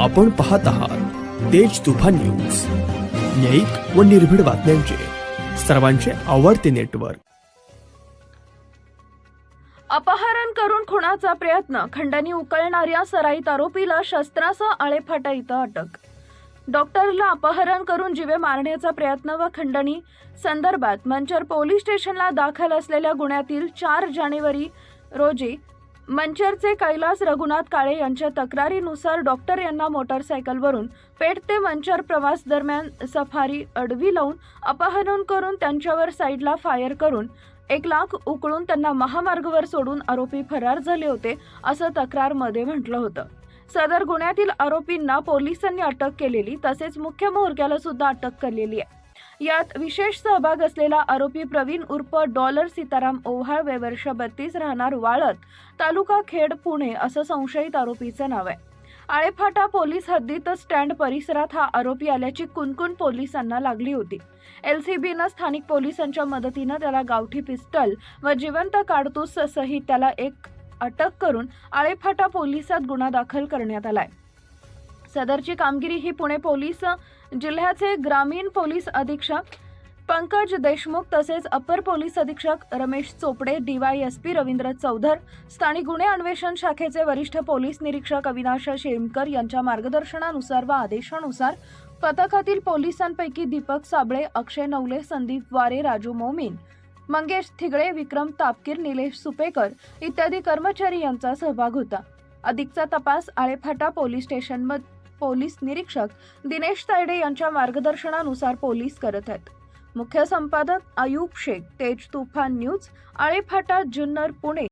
आपण पाहत आहात तेज तुफान न्यूज. न्यायिक व निर्भीड बातम्यांचे. सर्वांचे आवडते नेटवर्क. अपहरण करून खुनाचा प्रयत्न खंडणी उकळणाऱ्या सराईत आरोपीला शस्त्रासह आळेफाटा इथं अटक. डॉक्टरला अपहरण करून जीवे मारण्याचा प्रयत्न व खंडणी संदर्भात मंचर पोलीस स्टेशनला दाखल असलेल्या गुन्ह्यातील चार जानेवारी रोजी मंचरचे कैलास रघुनाथ काळे यांच्या तक्रारीनुसार डॉक्टर यांना मोटरसायकलवरून पेठ ते मंचर प्रवास दरम्यान सफारी अडवी लावून अपहरण करून त्यांच्यावर साईडला फायर करून एक लाख उकळून त्यांना महामार्गावर सोडून आरोपी फरार झाले होते असं तक्रारमध्ये म्हटलं होतं. सदर गुन्ह्यातील आरोपींना पोलिसांनी अटक केलेली तसेच मुख्य म्होरक्याला सुद्धा अटक केलेली आहे. यात विशेष सहभाग असलेला आरोपी प्रवीण उर्फ डॉलर सीताराम ओव्हाळ वे वर्ष बत्तीस राहणार वाळत तालुका खेड पुणे असं संशयित आरोपीचं नाव आहे. आळेफाटा पोलीस हद्दीत स्टँड परिसरात हा आरोपी आल्याची कुणकुण पोलिसांना लागली होती. एलसीबीनं स्थानिक पोलिसांच्या मदतीनं त्याला गावठी पिस्टल व जिवंत काडतूस सहित त्याला एक अटक करून आळेफाटा पोलिसात गुन्हा दाखल करण्यात आलाय. सदरची कामगिरी ही पुणे पोलीस जिल्ह्याचे ग्रामीण पोलीस अधीक्षक पंकज देशमुख तसेच अपर पोलीस अधीक्षक रमेश चोपडे डीवायएसपी रवींद्र चौधर स्थानिक गुन्हे अन्वेषण शाखेचे वरिष्ठ पोलीस निरीक्षक अविनाश शेमकर यांच्या मार्गदर्शनानुसार व आदेशानुसार पथकातील पोलिसांपैकी दीपक साबळे अक्षय नवले संदीप वारे राजू मोमीन मंगेश थिगळे विक्रम तापकीर निलेश सुपेकर इत्यादी कर्मचारी यांचा सहभाग होता. अधिकचा तपास आळेफाटा पोलीस स्टेशन पोलीस निरीक्षक दिनेश तायडे यांच्या मार्गदर्शनानुसार पोलीस करत आहेत. मुख्य संपादक अयूब शेख तेज तुफान न्यूज आळेफाटा जुन्नर पुणे.